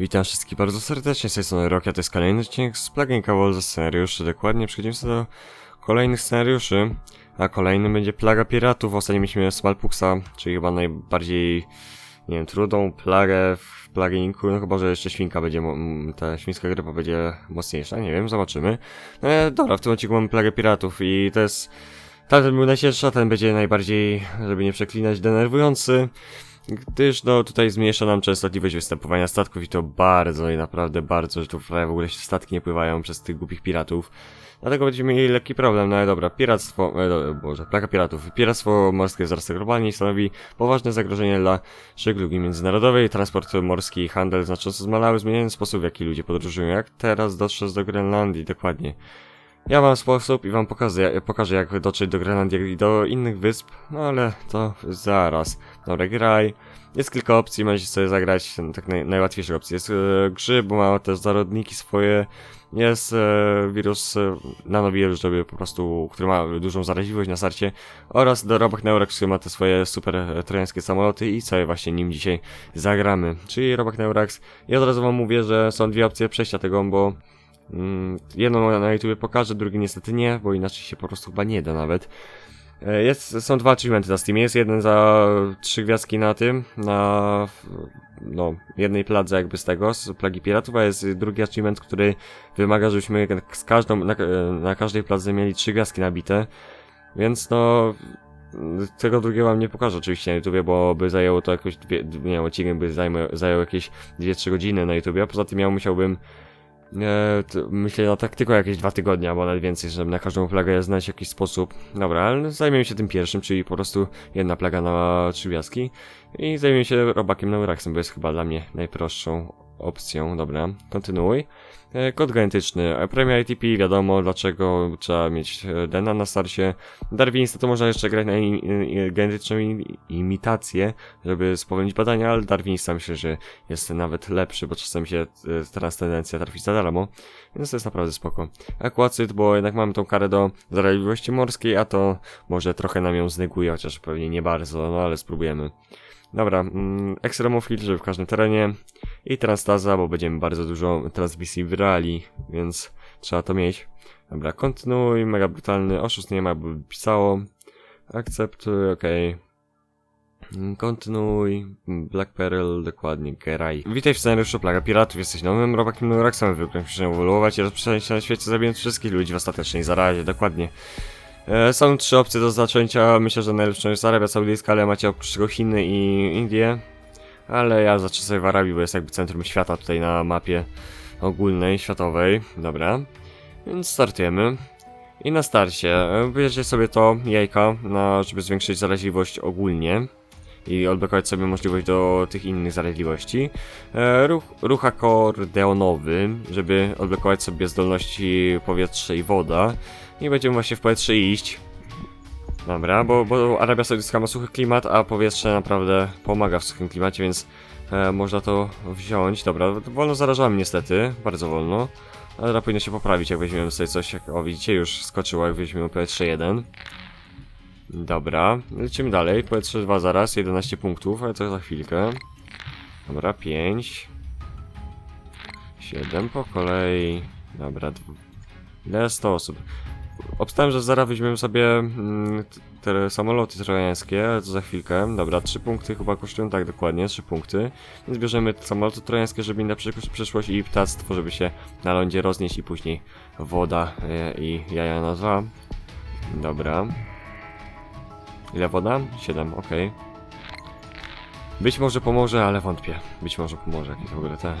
Witam wszystkich bardzo serdecznie, z tej strony Rokia, to jest kolejny odcinek z Plugin Cable ze scenariuszy. Dokładnie przechodzimy sobie do kolejnych scenariuszy, a kolejnym będzie Plaga Piratów. Ostatnio mieliśmy Smalpuxa, czyli chyba najbardziej, nie wiem, trudną plagę w pluginku, no chyba, że jeszcze świnka będzie, ta świńska grypa będzie mocniejsza, nie wiem, zobaczymy. No, e, dobra, w tym odcinku mamy Plagę Piratów i to jest... Ten był najcięższy, a ten będzie najbardziej, żeby nie przeklinać, denerwujący. Gdyż no tutaj zmniejsza nam częstotliwość występowania statków i to bardzo i naprawdę bardzo, że tu w ogóle się statki nie pływają przez tych głupich piratów. Dlatego będziemy mieli lekki problem, no ale dobra, piractwo, e, do, boże, plaka piratów. Piractwo morskie wzrasta globalnie i stanowi poważne zagrożenie dla żeglugi międzynarodowej. Transport morski i handel znacząco zmalały, zmieniając sposób w jaki ludzie podróżują. Jak teraz dotrzeć do Grenlandii, dokładnie. Ja mam sposób i wam pokażę, pokażę jak dotrzeć do Grenlandii i do innych wysp, no ale to zaraz. Dobra, graj. Jest kilka opcji, możecie sobie zagrać tak naj, najłatwiejsze opcje. Jest e, grzyb, bo ma też zarodniki swoje. Jest e, wirus e, nanowirus, żeby po prostu, który ma dużą zaraźliwość na starcie. Oraz dorobek Neurax, który ma te swoje super e, trojańskie samoloty i sobie właśnie nim dzisiaj zagramy. Czyli robak Neurax. I od razu wam mówię, że są dwie opcje przejścia tego, bo Mm, jedną na YouTube pokażę, drugi niestety nie, bo inaczej się po prostu chyba nie da nawet. E, Jest, są dwa achievementy na Steamie. Jest jeden za trzy gwiazdki na tym, na no, jednej pladze jakby z tego, z plagi piratów, a jest drugi achievement, który wymaga, żebyśmy z każdą, na, na każdej pladze mieli trzy gwiazdki nabite. Więc no, tego drugiego wam nie pokażę oczywiście na YouTubie, bo by zajęło to jakoś dwie, nie wiem, odcinek by zajmę, zajął jakieś 2-3 godziny na YouTubie, a poza tym ja musiałbym myślę na tak tylko jakieś dwa tygodnie, albo nawet więcej, żeby na każdą plagę znaleźć jakiś sposób. Dobra, ale zajmiemy się tym pierwszym, czyli po prostu jedna plaga na trzy gwiazdki. I zajmiemy się robakiem na Uraxem, bo jest chyba dla mnie najprostszą opcją. Dobra, kontynuuj. E, Kod genetyczny. E, Premia ATP, wiadomo dlaczego trzeba mieć e, Dena na starcie. Darwinista to można jeszcze grać na genetyczną imitację, żeby spowolnić badania, ale Darwinista myślę, że jest nawet lepszy, bo czasem się teraz tendencja trafi za darmo, więc to jest naprawdę spoko. Akwacyt, bo jednak mamy tą karę do zaraźliwości morskiej, a to może trochę nam ją zneguje, chociaż pewnie nie bardzo, no ale spróbujemy. Dobra, mm, Extremofil, żeby w każdym terenie i Transtaza, bo będziemy bardzo dużo transmisji brali, więc trzeba to mieć. Dobra, kontynuuj, mega brutalny, oszust nie ma, bo pisało. Akceptuj, okej. Mm, Kontynuuj. Black Peril, dokładnie, Geraj. Witaj w scenariuszu Plaga Piratów. Jesteś nowym robakiem Noraxem. Wybrałem się ewoluować i rozprzestrzeniać się na świecie, zabijając wszystkich ludzi w ostatecznej zarazie. Dokładnie. E, są trzy opcje do zaczęcia. Myślę, że najlepszą jest Arabia Saudyjska, ale macie oprócz tego Chiny i Indie. Ale ja zacznę sobie w Arabii, bo jest jakby centrum świata tutaj na mapie ogólnej, światowej. Dobra. Więc startujemy. I na starcie e, bierzecie sobie to jajka, na, żeby zwiększyć zaraźliwość ogólnie i odblokować sobie możliwość do tych innych zaraźliwości. E, ruch, ruch akordeonowy, żeby odblokować sobie zdolności powietrze i woda. I będziemy właśnie w powietrze iść. Dobra, bo, bo Arabia Saudyjska ma suchy klimat, a powietrze naprawdę pomaga w suchym klimacie, więc e, można to wziąć. Dobra, wolno zarażamy niestety, bardzo wolno. Ale powinno się poprawić, jak weźmiemy sobie coś, jak, o widzicie, już skoczyło, jak weźmiemy powietrze 1. Dobra, lecimy dalej. Powietrze 2 zaraz, 11 punktów, ale to za chwilkę. Dobra, 5. 7 po kolei. Dobra, ile 100 osób. Obstałem, że zaraz weźmiemy sobie mm, te samoloty trojańskie, ale to za chwilkę. Dobra, 3 punkty chyba kosztują, tak dokładnie, 3 punkty. Więc bierzemy samoloty trojańskie, żeby na przysz- przyszłość i ptactwo, żeby się na lądzie roznieść i później woda e, i jaja na dwa. Dobra. Ile woda? 7, okej. Być może pomoże, ale wątpię. Być może pomoże, jakieś w ogóle te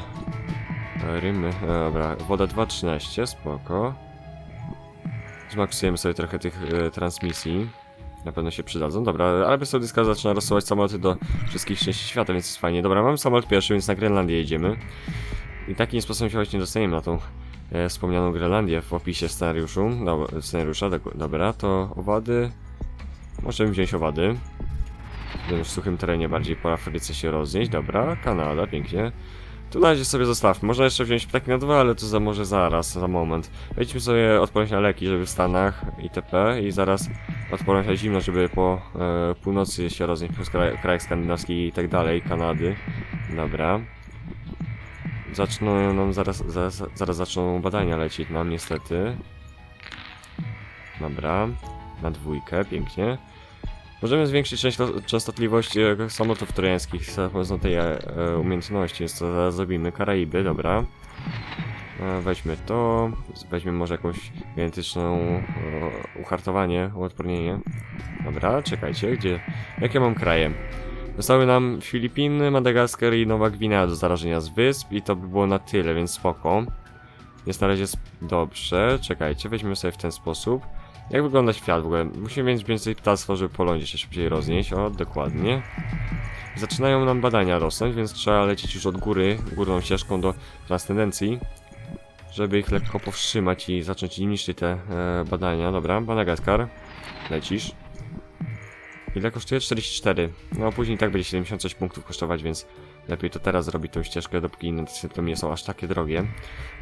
rymy. Dobra, woda 2.13, spoko. Zmaksujemy sobie trochę tych e, transmisji. Na pewno się przydadzą. Dobra, Arabia Saudyjska zaczyna rozsyłać samoloty do wszystkich części świata, więc jest fajnie. Dobra, mamy samolot pierwszy, więc na Grenlandię jedziemy. I takim sposobem się właśnie dostaniemy na tą e, wspomnianą Grenlandię w opisie scenariuszu. Dobra, scenariusza, dobra, to owady. Możemy wziąć owady. Będziemy w suchym terenie bardziej po Afryce się roznieść. Dobra, Kanada, pięknie. Tu na razie sobie zostawmy. Można jeszcze wziąć ptaki na dwa, ale to za może zaraz, za moment. Wejdźmy sobie odporność na leki, żeby w Stanach itp. I zaraz odporność na zimno, żeby po e, północy się roznieść, plus kraj, krajach skandynawskich i tak dalej, Kanady. Dobra. zaczną nam zaraz, zaraz, zaraz zaczną badania lecieć nam niestety. Dobra, na dwójkę, pięknie. Możemy zwiększyć często- częstotliwość e, samolotów trojańskich za pomocą tej e, e, umiejętności, więc to zaraz zrobimy. Karaiby, dobra. Weźmy to, weźmy może jakąś genetyczną e, uhartowanie, uodpornienie. Dobra, czekajcie, gdzie... Jakie mam kraje? Zostały nam Filipiny, Madagaskar i Nowa Gwinea do zarażenia z wysp i to by było na tyle, więc spoko. Jest na razie dobrze, czekajcie, weźmy sobie w ten sposób. Jak wygląda świat w ogóle? Musimy mieć więcej ptactwa, żeby po lądzie się szybciej roznieść, o, dokładnie. Zaczynają nam badania rosnąć, więc trzeba lecieć już od góry, górną ścieżką do transcendencji, żeby ich lekko powstrzymać i zacząć niszczyć te e, badania. Dobra, Madagaskar, lecisz. Ile kosztuje? 44. No później tak będzie 76 punktów kosztować, więc lepiej to teraz zrobić tą ścieżkę, dopóki inne symptomy nie są aż takie drogie.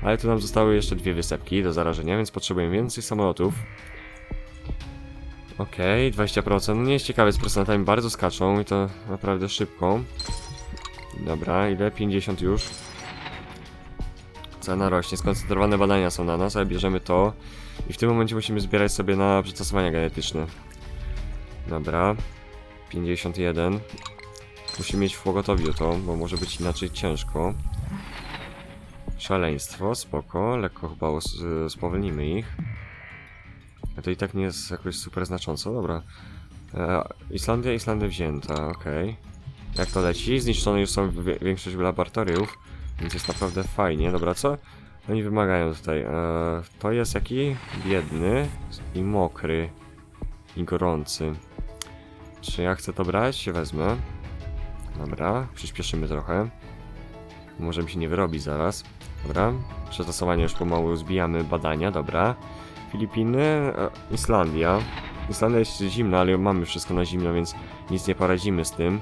Ale tu nam zostały jeszcze dwie wysepki do zarażenia, więc potrzebujemy więcej samolotów. Okej, 20%. No nie jest ciekawe, z procentami bardzo skaczą i to naprawdę szybko. Dobra, ile? 50 już. Cena rośnie, skoncentrowane badania są na nas, ale bierzemy to. I w tym momencie musimy zbierać sobie na przystosowania genetyczne. Dobra. 51. Musimy mieć w to, bo może być inaczej ciężko. Szaleństwo, spoko. Lekko chyba us- spowolnimy ich. To i tak nie jest jakoś super znacząco, dobra. E, Islandia, Islandia wzięta, okej. Jak to leci? Zniszczone już są większość laboratoriów, więc jest naprawdę fajnie. Dobra, co? Oni wymagają tutaj. E, to jest jaki? Biedny i mokry i gorący. Czy ja chcę to brać? Wezmę. Dobra, przyspieszymy trochę. Może mi się nie wyrobi zaraz. Dobra, przetasowanie już pomału zbijamy badania, dobra. Filipiny, e, Islandia. Islandia jest zimna, ale mamy wszystko na zimno, więc nic nie poradzimy z tym.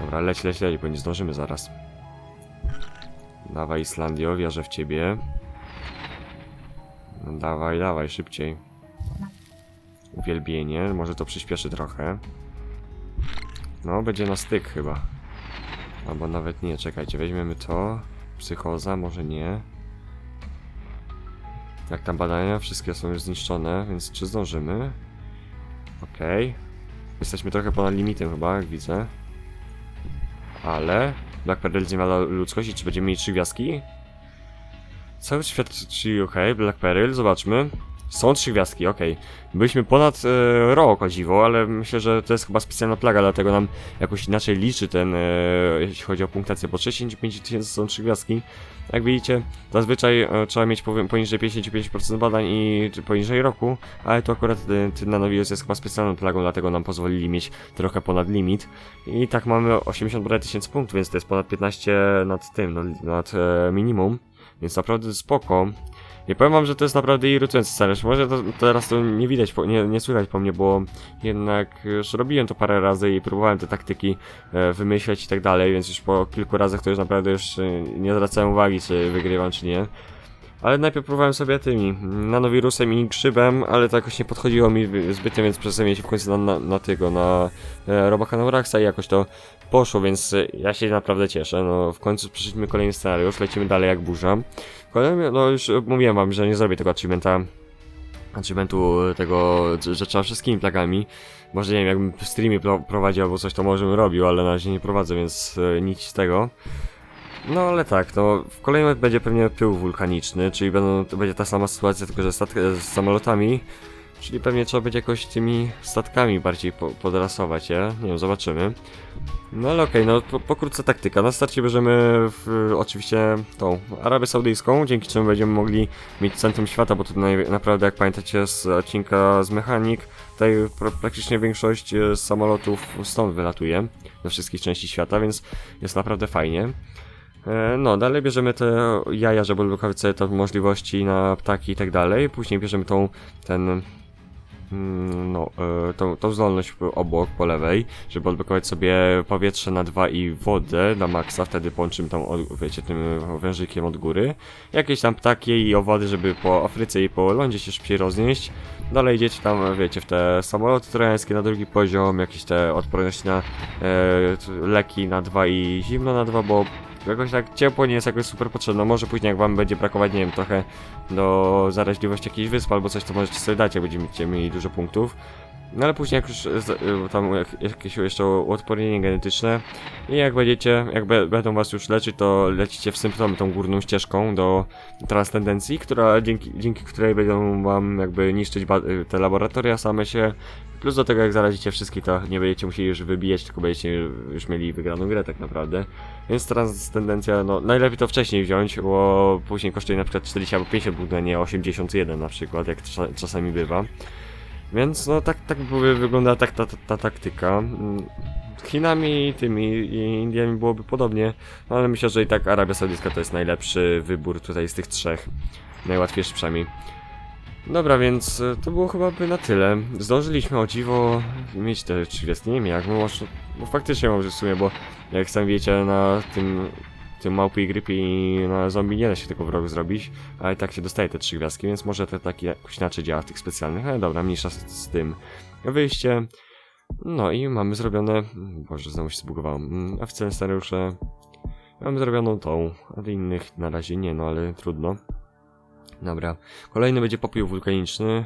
Dobra, leć, leć, leć, bo nie zdążymy zaraz. Dawaj Islandio, wierzę w ciebie. No, dawaj, dawaj, szybciej. Uwielbienie, może to przyspieszy trochę. No, będzie na styk chyba. Albo nawet nie, czekajcie, weźmiemy to. Psychoza, może nie. Jak tam badania, wszystkie są już zniszczone, więc czy zdążymy? Okej. Jesteśmy trochę ponad limitem chyba, jak widzę. Ale... Black Pearl zniewala ludzkość i czy będziemy mieli trzy gwiazdki? Cały świat, czyli okej, Black Pearl, zobaczmy. Są trzy gwiazdki, okej. Byliśmy ponad e, rok o dziwo, ale myślę, że to jest chyba specjalna plaga, dlatego nam jakoś inaczej liczy ten, e, jeśli chodzi o punktację. Po 65 tysięcy są trzy gwiazdki. Jak widzicie, zazwyczaj e, trzeba mieć powi- poniżej 55% badań i poniżej roku, ale to akurat e, ten nanowirus jest chyba specjalną plagą, dlatego nam pozwolili mieć trochę ponad limit. I tak mamy 80 parę tysięcy punktów, więc to jest ponad 15 nad tym, nad, nad e, minimum. Więc naprawdę spoko. Nie powiem wam, że to jest naprawdę irytujący scenariusz. Może to, teraz to nie widać, nie, nie słychać po mnie, bo jednak już robiłem to parę razy i próbowałem te taktyki e, wymyśleć i tak dalej, więc już po kilku razach to już naprawdę już e, nie zwracałem uwagi, czy wygrywam, czy nie. Ale najpierw próbowałem sobie tymi nanowirusem i grzybem, ale to jakoś nie podchodziło mi zbytnio, więc przestawiłem się w końcu na, na, na tego, na e, Robacanoraxa i jakoś to poszło, więc e, ja się naprawdę cieszę. No w końcu przeszliśmy kolejny scenariusz, lecimy dalej jak burza. Kolejny, no już mówiłem wam, że nie zrobię tego achievementa, achievementu tego, że trzeba wszystkimi plagami. Może nie wiem, jakbym w streamie pro, prowadził albo coś, to może bym robił, ale na razie nie prowadzę, więc e, nic z tego. No ale tak, no w kolejnym będzie pewnie pył wulkaniczny, czyli będą, to będzie ta sama sytuacja, tylko że z samolotami. Czyli pewnie trzeba będzie jakoś tymi statkami bardziej po, podrasować je. Nie wiem, zobaczymy. No ale okej, no po, pokrótce taktyka. Na starcie bierzemy w, oczywiście tą Arabię Saudyjską, dzięki czemu będziemy mogli mieć centrum świata, bo tutaj naprawdę, jak pamiętacie z odcinka z Mechanik, tutaj pra, praktycznie większość e, samolotów stąd wylatuje, ze wszystkich części świata, więc jest naprawdę fajnie. E, No, dalej bierzemy te jaja, żeby odblokować sobie te możliwości na ptaki i tak dalej. Później bierzemy tą, ten, mm, no, e, tą, tą zdolność obok, po lewej, żeby odblokować sobie powietrze na dwa i wodę na maksa, wtedy połączymy tam, wiecie, tym wężykiem od góry. Jakieś tam ptaki i owady, żeby po Afryce i po lądzie się szybciej roznieść. Dalej idziecie tam, wiecie, w te samoloty trojańskie na drugi poziom, jakieś te odporności na e, leki na dwa i zimno na dwa, bo jakoś tak ciepło nie jest jakoś super potrzebne. Może później jak wam będzie brakować, nie wiem, trochę do zaraźliwości jakiejś wysp albo coś, to możecie sobie dać, jak będziecie mieli dużo punktów. No ale później jak już y, tam jak, jakieś jeszcze uodpornienie genetyczne i jak będziecie, jak będą was już leczyć, to lecicie w symptomy tą górną ścieżką do transcendencji, która dzięki, dzięki której będą wam jakby niszczyć y, te laboratoria same się. Plus do tego jak zarazicie wszystkich, to nie będziecie musieli już wybijać, tylko będziecie już mieli wygraną grę tak naprawdę. Więc transcendencja, no najlepiej to wcześniej wziąć, bo później kosztuje na przykład 40 albo 50 punktów, a nie 81 na przykład, jak cza- czasami bywa. Więc no tak, tak by wygląda tak ta, ta, ta taktyka. Mm, Chinami, tymi i Indiami byłoby podobnie, no ale myślę, że i tak Arabia Saudyjska to jest najlepszy wybór tutaj z tych trzech. Najłatwiejszy przynajmniej. Dobra, więc e, to było chyba by na tyle. Zdążyliśmy o dziwo mieć te trzy gwiazdki. Nie wiem jak, no bo faktycznie może w sumie, bo jak sami wiecie, na tym, tym małpy i grypie i na zombie nie da się tego wrogu zrobić, ale tak się dostaje te trzy gwiazdki, więc może to tak jakoś inaczej działa w tych specjalnych. Ale dobra, mniejsza z, z tym. Wyjście. No i mamy zrobione... Boże, znowu się zbugowałem. Mm, Oficjalne scenariusze. Mamy zrobioną tą, a innych na razie nie, no ale trudno. Dobra. Kolejny będzie popiół wulkaniczny.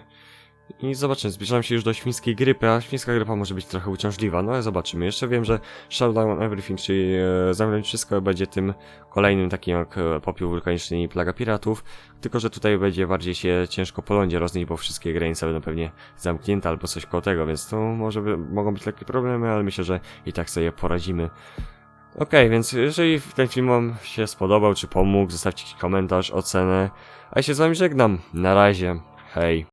I zobaczymy, zbliżam się już do świńskiej grypy, a świńska grypa może być trochę uciążliwa, no ale zobaczymy. Jeszcze wiem, że Shutdown Everything, czyli e, zamknąć wszystko, będzie tym kolejnym takim jak e, popiół wulkaniczny i plaga piratów. Tylko, że tutaj będzie bardziej się ciężko po lądzie roznieść, bo wszystkie granice będą pewnie zamknięte albo coś koło tego, więc to może by, mogą być lekkie problemy, ale myślę, że i tak sobie poradzimy. Okej, więc jeżeli ten film wam się spodobał, czy pomógł, zostawcie komentarz, ocenę. A ja się z wami żegnam. Na razie. Hej.